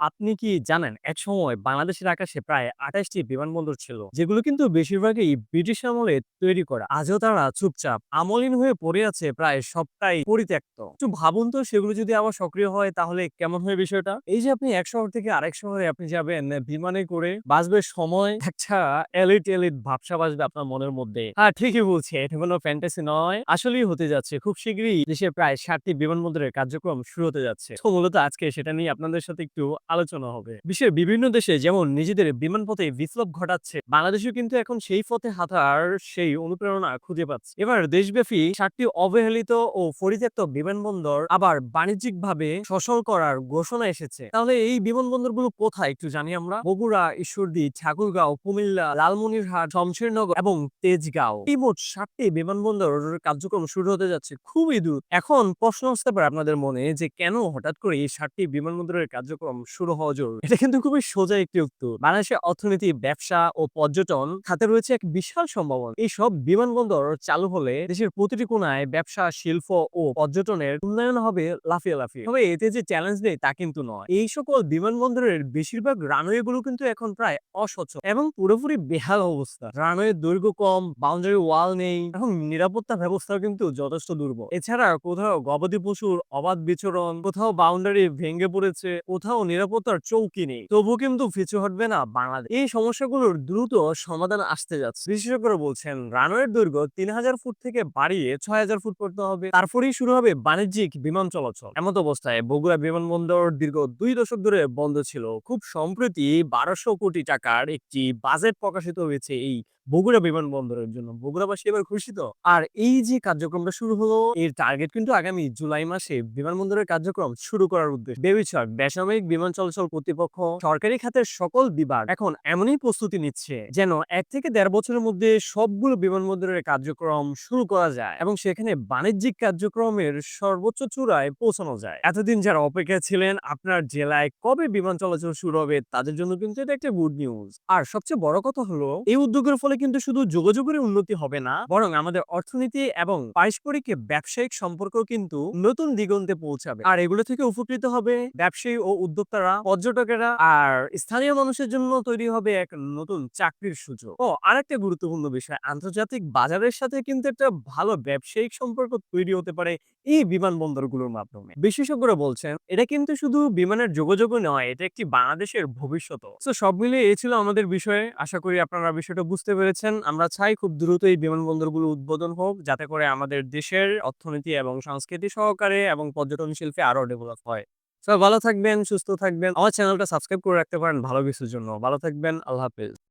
আপনি কি জানেন একসময় বাংলাদেশের আকাশে প্রায় ২৮ টি বিমানবন্দর ছিল, যেগুলো কিন্তু বেশিরভাগই ব্রিটিশ আমলে তৈরি করা। আজও তারা চুপচাপ আমলিন হয়ে পড়ে আছে প্রায় সবটাই পরিত্যক্ত। একটু ভাবুন তো, সেগুলো যদি আবার সক্রিয় হয়, তাহলে কেমন হয় বিষয়টা? এই যে আপনি এক শহর থেকে আরেক শহরে আপনি যাবেন, বিমানে করে বাঁচবে সময়, একটা এলিট এলিট ভাবসা বাসবে আপনার মনের মধ্যে। হ্যাঁ ঠিকই বলছি, এটা কোনো ফ্যান্টাসি নয়। আসলেই হতে যাচ্ছে, খুব শীঘ্রই দেশে প্রায় ষাটটি বিমানবন্দরের কার্যক্রম শুরু হতে যাচ্ছে। তো মূলত আজকে সেটা নিয়ে আপনাদের সাথে একটু আলোচনা হবে। বিশ্বের বিভিন্ন দেশে যেমন নিজেদের বিমান পথে বিপ্লব ঘটাচ্ছে, বাংলাদেশেও কিন্তু এখন সেই পথে হাঁটার সেই অনুপ্রেরণা খুঁজে পাচ্ছে। এবার দেশব্যাপী ষাটটি অবহেলিত ও পরিত্যক্ত বিমানবন্দর আবার বাণিজ্যিকভাবে সচল করার ঘোষণা এসেছে। তাহলে এই বিমানবন্দরগুলো কোথায় একটু জানি আমরা? বগুড়া, ঈশ্বরদী, ঠাকুরগাঁও, কুমিল্লা, লালমনিরহাট, শমশেরনগর এবং তেজগাঁও। এই মোট ষাটটি বিমানবন্দর কার্যক্রম শুরু হতে যাচ্ছে খুবই দূর এখন প্রশ্ন আসতে পারে আপনাদের মনে যে কেন হঠাৎ করে এই ষাটটি বিমানবন্দরের কার্যক্রম শুরু হওয়া জরুরি। এটা কিন্তু খুবই সোজা একটি উত্তর বাংলাদেশের অর্থনীতি, ব্যবসা ও পর্যটন খাতে রয়েছে এক বিশাল সম্ভাবনা। এই সব বিমানবন্দর চালু হলে দেশের প্রতিটি কোনায় ব্যবসা, শিল্প ও পর্যটনের উন্নয়ন হবে লাফিয়ে লাফিয়ে। তবে এতে যে চ্যালেঞ্জ নেই তা কিন্তু নয়। এই সকল বিমানবন্দরের বেশিরভাগ রানওয়ে গুলো কিন্তু এখন প্রায় অস্বচ্ছ এবং পুরোপুরি বেহাল অবস্থা। রানওয়ে দৈর্ঘ্য কম বাউন্ডারি ওয়াল নেই এবং নিরাপত্তা ব্যবস্থাও কিন্তু যথেষ্ট দুর্বল। এছাড়া কোথাও গবাদি পশুর অবাধ বিচরণ, কোথাও বাউন্ডারি ভেঙে পড়েছে, কোথাও নিরাপত্তার চৌকি নেই। তবু কিন্তু পিছু হটবে না বাংলাদেশ। এই সমস্যাগুলোর দ্রুত সমাধান আসতে যাচ্ছে। বিশেষজ্ঞরা বলছেন, রানওয়ের দৈর্ঘ্য তিন হাজার ফুট থেকে বাড়িয়ে ছয় হাজার ফুট করতে হবে। তারপরেই শুরু হবে বাণিজ্যিক বিমান চলাচল। এমত অবস্থায় বগুড়া বিমানবন্দর দীর্ঘ দুই দশক ধরে বন্ধ ছিল। খুব সম্প্রতি বারোশো কোটি টাকার একটি বাজেট প্রকাশিত হয়েছে এই বগুড়া বিমানবন্দরের জন্য। বগুড়াবাসী এবার খুশি তো? আর এই যে কার্যক্রমটা শুরু হলো, এর টার্গেট কিন্তু আগামী জুলাই মাসে বিমানবন্দরের কার্যক্রম শুরু করার উদ্দেশ্য। বেবিচক, বেসামরিক বিমান চলাচল কর্তৃপক্ষ সরকারি খাতের সকল বিভাগ এখন এমনই প্রস্তুতি নিচ্ছে যেন এক থেকে দেড় বছরের মধ্যে সবগুলো বিমানবন্দরের কার্যক্রম শুরু করা যায় এবং সেখানে বাণিজ্যিক কার্যক্রমের সর্বোচ্চ চূড়ায় পৌঁছানো যায়। এতদিন যারা অপেক্ষা ছিলেন, আপনার জেলায় কবে বিমান চলাচল শুরু হবে তাদের জন্য কিন্তু এটা একটা গুড নিউজ। আর সবচেয়ে বড় কথা হলো, এই উদ্যোগের ফলে কিন্তু শুধু যোগাযোগের উন্নতি হবে না, বরং আমাদের অর্থনীতি এবং পারস্পরিক ব্যবসায়িক সম্পর্ক কিন্তু নতুন দিগন্তে পৌঁছাবে। আর এগুলো থেকে উপকৃত হবে ব্যবসায়ী ও উদ্যোক্তারা পর্যটকেরা আর স্থানীয় মানুষের জন্য তৈরি হবে এক নতুন চাকরির সুযোগ। ও আরেকটা গুরুত্বপূর্ণ বিষয়, আন্তর্জাতিক বাজারের সাথে কিন্তু একটা ভালো ব্যবসায়িক সম্পর্ক তৈরি হতে পারে এই বিমানবন্দরগুলোর মাধ্যমে। বিশেষজ্ঞরা বলছেন, এটা কিন্তু শুধু বিমানের যোগাযোগ নয়, এটা একটি বাংলাদেশের ভবিষ্যৎ তো সব মিলিয়ে এই ছিল আমাদের বিষয়ে। আশা করি আপনারা বিষয়টা বুঝতে পেরেছেন। আমরা চাই খুব দ্রুত এই বিমানবন্দরগুলো উদ্বোধন হোক, যাতে করে আমাদের দেশের অর্থনীতি এবং সংস্কৃতি সহকারে এবং পর্যটন শিল্পে আরও ডেভেলপ হয়। সবাই ভালো থাকবেন, সুস্থ থাকবেন। আমার চ্যানেলটা সাবস্ক্রাইব করে রাখতে পারেন ভালো কিছুর জন্য। ভালো থাকবেন, আল্লাহ হাফেজ।